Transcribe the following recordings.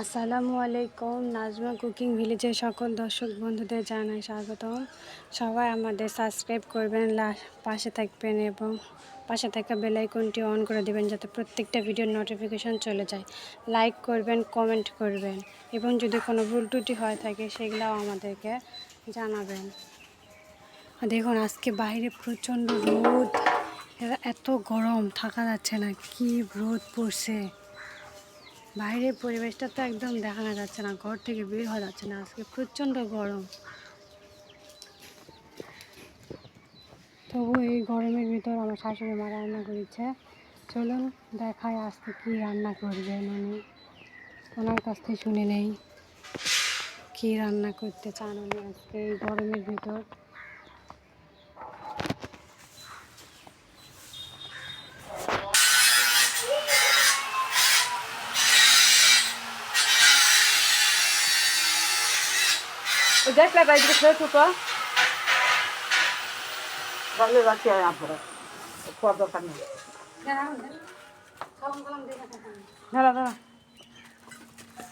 আসসালামু আলাইকুম, নাজমা কুকিং ভিলেজের সকল দর্শক বন্ধুদের জানাই স্বাগতম। সবাই আমাদের সাবস্ক্রাইব করবেন পাশে থাকবেন এবং পাশে থাকা বেল আইকনটি অন করে দেবেন যাতে প্রত্যেকটা ভিডিওর নোটিফিকেশন চলে যায়। লাইক করবেন কমেন্ট করবেন এবং যদি কোনো ভুল ত্রুটি হয়ে থাকে সেগুলোও আমাদেরকে জানাবেন। দেখুন, আজকে বাইরে প্রচণ্ড রোদ। এত গরম, থাকা যাচ্ছে না, কি রোদ পড়ছে। বাইরের পরিবেশটা তো একদম দেখানো যাচ্ছে না, ঘর থেকে বের হওয়া যাচ্ছে না, আজকে প্রচণ্ড গরম। তবু এই গরমের ভিতর আমার শাশুড়ি মা রান্না করেছে। চলুন দেখায় আজকে কি রান্না করবে উনি ওনার কাছ থেকে শুনে নেই। কি রান্না করতে চান উনি আজকে এই গরমের ভিতর? Дай папа, иди к тука. ভালো রাখি আর আপনারা খাওয়ার দরকার নেই দাঁড়া দাঁড়া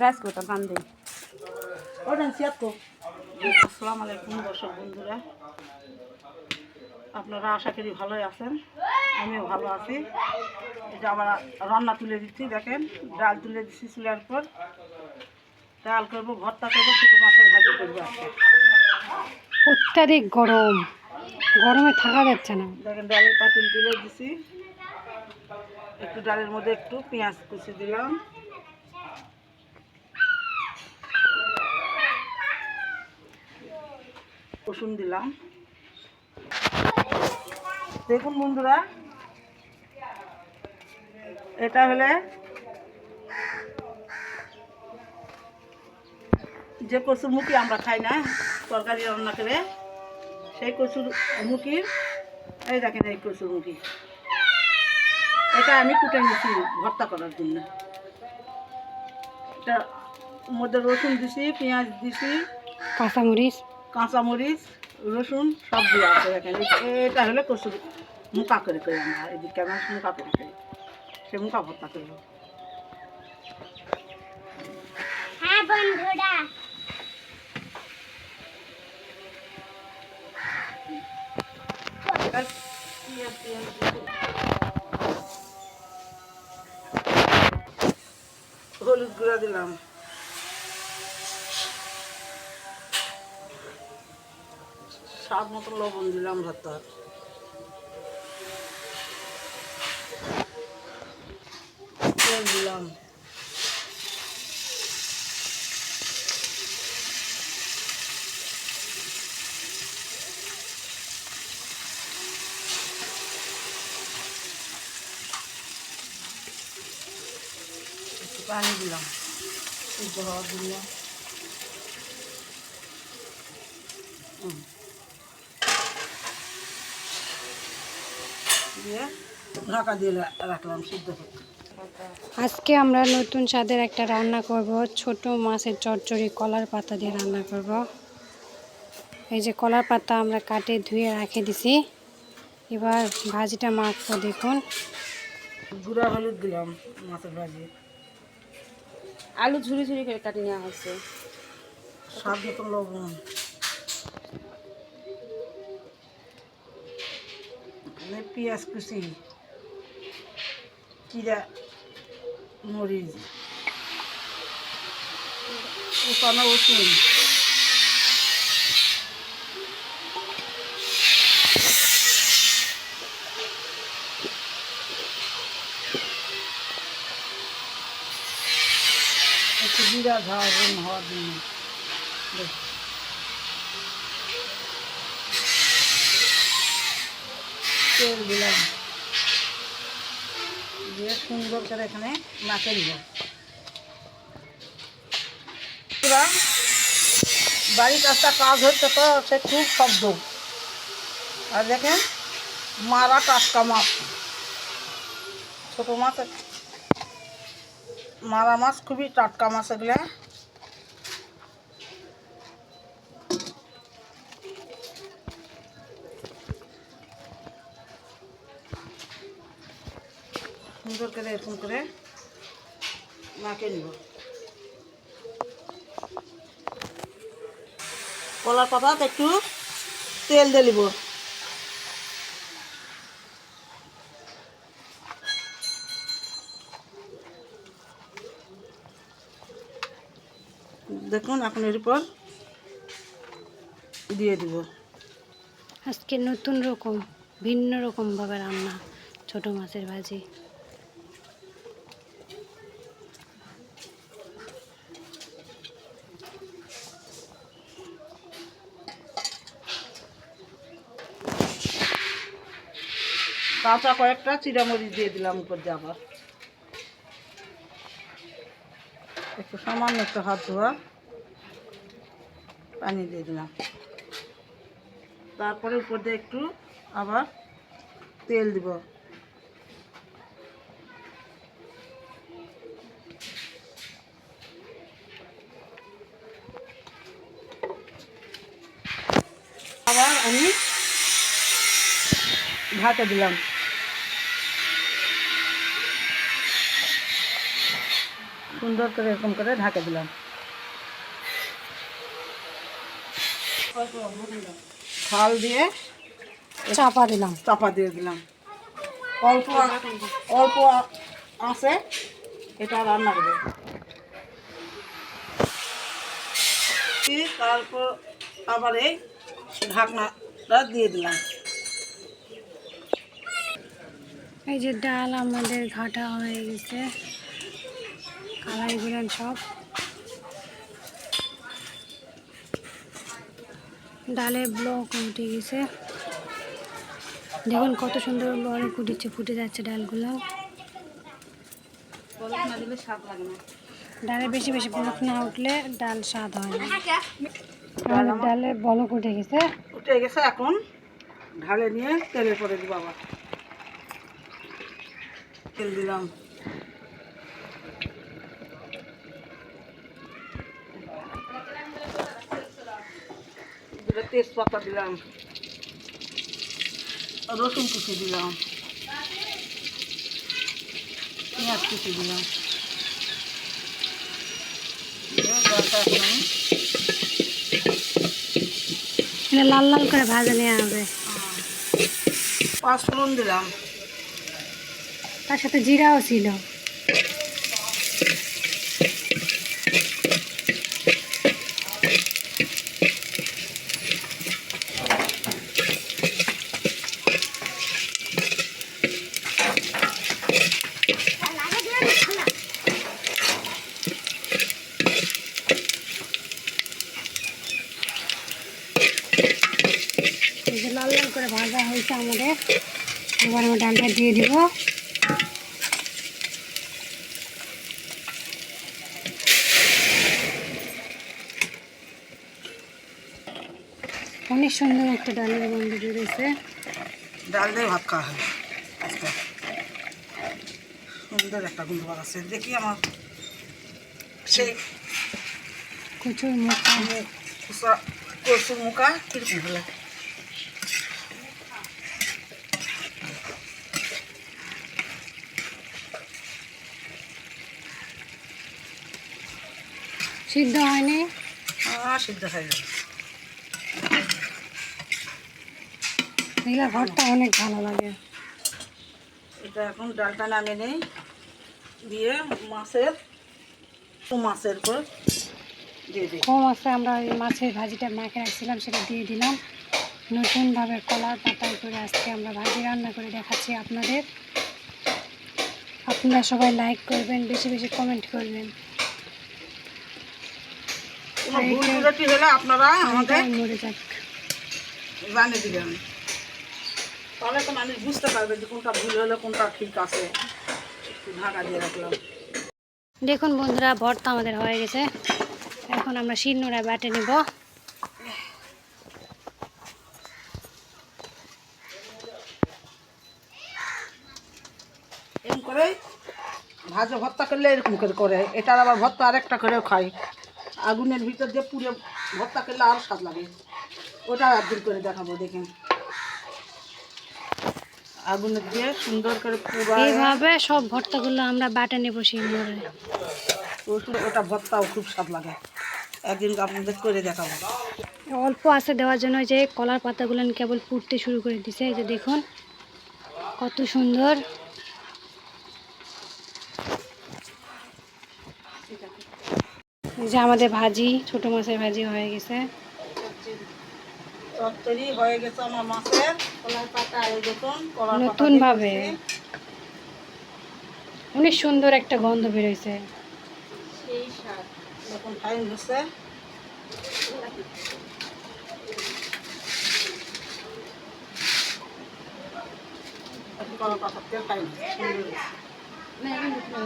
রাইস করতাম পান দিই ওটান সিয়াত তো আসসালামু আলাইকুম দর্শক বন্ধুরা আপনারা আশা করি ভালোই আছেন আমিও ভালো আছি এটা আমরা রান্না তুলে দিচ্ছি দেখেন ডাল তুলে দিচ্ছি চুলার পর ডাল করব ভর্তা করব শুধু মাছের ভাজি করব আজকে। অত্যাধিক গরম। গরমে থাকা যাচ্ছে না। দেখেন ডালের পাতিল তুলে দিছি। একটু ডালের মধ্যে একটু পেঁয়াজ কুচি দিলাম। রসুন দিলাম। দেখুন বন্ধুরা এটা হলে যে কচুর মুখি আমরা খাই না তরকারি রান্না করে সেই কচুর মুখির এই দেখেন এই কচুর মুখি এটা আমি কুটে নিছি ভর্তা করার জন্য। এটা মধ্যে রসুন দিছি পেঁয়াজ দিছি কাঁচামরিচ। কাঁচামরিচ রসুন সব দিয়ে আছে দেখেন। এটা হলে কচুর মুখা করে করি আমরা এদিকে আমরা মুখা করে করি। সে মুখা ভর্তা করব। হ্যাঁ বন্ধুরা। হলুদ গুঁড়া দিলাম। স্বাদ মতো লবণ দিলাম ভর্তার তেল দিলাম। পানি দিলাম। সিদ্ধ হওয়ার জন্য। হুম। দিয়ে ঢাকা দিয়ে রা- রাখলাম সিদ্ধ করতে। আজকে আমরা নতুন স্বাদের একটা রান্না করব। ছোট মাছের চচ্চড়ি কলার পাতা দিয়ে রান্না করব। এই যে কলার পাতা আমরা কাটে ধুয়ে রেখে দিছি। এবার ভাজিটা মাখবো দেখুন। গুঁড়া হলুদ দিলাম মাছের ভাজি। আলু ঝুড়ি ঝুড়ি করে কাটি নেওয়া হয়েছে। স্বাদ মতো লবণ। এখানে পেঁয়াজ কুচি চিরা মরিচ উপানো রসুন। জিরা ঝাল হওয়ার জন্য। দেখ। তেল দিলাম। দিয়ে সুন্দর করে এখানে নাকে দিব বাড়ির একটা কাজ হচ্ছে তো, সে খুব শব্দ। আর দেখেন, মারা টাটকা মাছ। ছোটো মাছ মারা মাছ, খুবই টাটকা মাছ এগুলো। সুন্দর করে এরকম করে মাকে নিব। কলার পাতাতে একটু তেল দিয়ে দেখুন এখন এর উপর দিয়ে দিব। আজকে নতুন রকম ভিন্ন রকমভাবে রান্না ছোট মাছের ভাজি। কাঁচা কয়েকটা চিরামরিচ দিয়ে দিলাম উপর দিয়ে আবার। একটু সামান্য একটু হাত ধোয়া। পানি দিয়ে দিলাম। তারপরে উপর দিয়ে একটু আবার তেল দিব। আবার আমি ঢাকা দিলাম। সুন্দর করে এরকম করে ঢাকা দিলাম। খাল দিয়ে চাপা দিলাম। চাপা দিয়ে দিলাম। অল্প অল্প আছে এটা রান্না করবে তারপর আবার এই ঢাকনাটা দিয়ে দিলাম। এই যে ডাল আমাদের ঘাটা হয়ে গেছে। কালাই গুলেন সব। ডালে ব্লক উঠে গেছে। দেখুন কত সুন্দর বড় ফুটেছে ফুটে যাচ্ছে ডালগুলো। বলক ডালে বেশি বেশি বলক না উঠলে ডাল স্বাদ হয় না। ডালে বলক উঠে গেছে। উঠে গেছে এখন ঢালে নিয়ে তেলে পরে দিব আবার। তেল দিলাম। দুটো তেজপাতা দিলাম। রসুন কুচি দিলাম। পেঁয়াজ কুচি দিলাম। লাল লাল করে ভাজা নেওয়া হবে। পাঁচ ফোড়ন দিলাম। তার সাথে জিরাও ছিল এই যে লাল লাল করে আমাদের। এবার আমরা ডালটা দিয়ে দিব। অনেক সুন্দর একটা ডালের গন্ধ বেরোছে ডাল দিয়ে ভাত খাওয়া হয় আজকে। সুন্দর একটা গুন্ড আছে দেখি আমার সেই কচুর মুখা কচুর মুখা কীরকম হলে? সিদ্ধ হয়নি? সিদ্ধ হয়ে যাবে এগুলো ঘরটা অনেক ভালো লাগে। এটা এখন ডালটা নামিয়ে নেই। দিয়ে মাছের মাছের উপর দিয়ে দিই। কম আছে আমরা ওই মাছের ভাজিটা মাখে রাখছিলাম সেটা দিয়ে দিলাম। নতুনভাবে কলার পাতায় করে আজকে আমরা ভাজি রান্না করে দেখাচ্ছি আপনাদের। আপনারা সবাই লাইক করবেন বেশি বেশি কমেন্ট করবেন। ভুল ত্রুটি হলে আপনারা আমাদের যাক। জানিয়ে দিবেন। তাহলে তো মানুষ বুঝতে পারবে যে কোনটা ভুল হলে কোনটা ঠিক আছে। ঢাকা দিয়ে রাখলাম। দেখুন বন্ধুরা ভর্তা আমাদের হয়ে গেছে। এখন আমরা শিলনোড়ায় বাটে নেব। এরকম করে ভাজা ভর্তা করলে এরকম করে করে। এটার আবার ভর্তা আরেকটা করেও খাই। আগুনের ভিতর দিয়ে পুড়ে ভর্তা করলে আরও স্বাদ লাগে। ওটা একদিন করে দেখাবো দেখেন। আগুনের দিয়ে সুন্দর করে এইভাবে সব ভর্তাগুলো আমরা বাটে নেব শিলনোড়ায় ওটা ভর্তাও খুব স্বাদ লাগে। একদিন আপনাদের করে দেখাবো। অল্প আছে দেওয়ার জন্য যে কলার পাতাগুলো কেবল পুড়তে শুরু করে দিছে এই যে দেখুন কত সুন্দর। এই যে আমাদের ভাজি ছোট মাছের ভাজি হয়ে গেছে। হয়ে গেছে আমার মাছের। কলার পাতা এই দেখুন কলার নতুন ভাবে। অনেক সুন্দর একটা গন্ধ সেই স্বাদ। দেখুন ফাইন হচ্ছে। কলার পাতার তেল ফাইন সুন্দর হয়েছে। না এখন দেখো না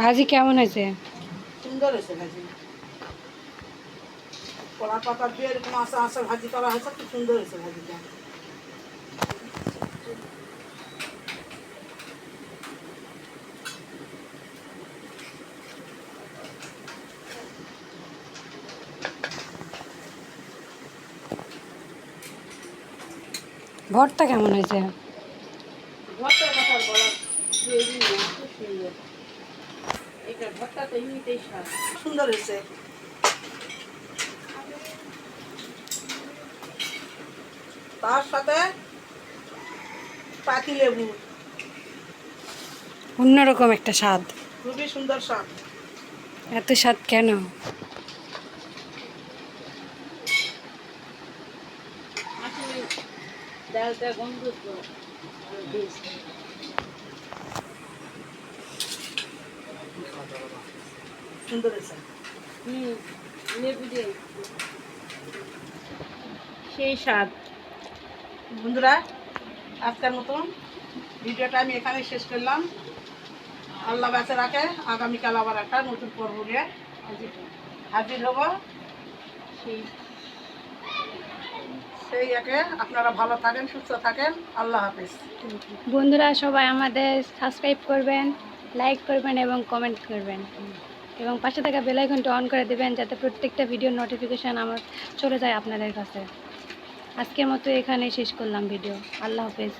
ভাজি কেমন হয়েছে? সুন্দর হয়েছে ভাজি। কলা পাতা দিয়ে এরকম আসা আসা ভাজি করা হয়েছে, খুব সুন্দর হয়েছে ভাজিটা। ভর্তা কেমন হয়েছে? ভর্তার কথা বলার প্রয়োজন খুব সুন্দর। এটা ভর্তা তো এমনিতেই স্বাদ। সুন্দর হয়েছে। তার সাথে পাতি লেবু। অন্যরকম একটা স্বাদ। খুবই সুন্দর স্বাদ। এত স্বাদ কেন আসলে ডালটা গন্ধ তো বেশ সুন্দর হয়েছে। হুম লেবু দিয়ে। সেই স্বাদ। বন্ধুরা আজকের মতন ভিডিওটা আমি এখানে শেষ করলাম। আল্লাহ বেঁচে রাখে আগামীকাল আবার একটা নতুন পর্ব নিয়ে হাজির হব। সেই সেই একে আপনারা ভালো থাকেন, সুস্থ থাকেন। আল্লাহ হাফিজ। বন্ধুরা, সবাই আমাদের সাবস্ক্রাইব করবেন লাইক করবেন এবং কমেন্ট করবেন। এবং পাশে থাকা বেলাইকনটি অন করে দেবেন, যাতে প্রত্যেকটা ভিডিওর নোটিফিকেশান আমার চলে যায় আপনাদের কাছে। আজকের মতো এখানেই শেষ করলাম ভিডিও আল্লাহ হাফেজ।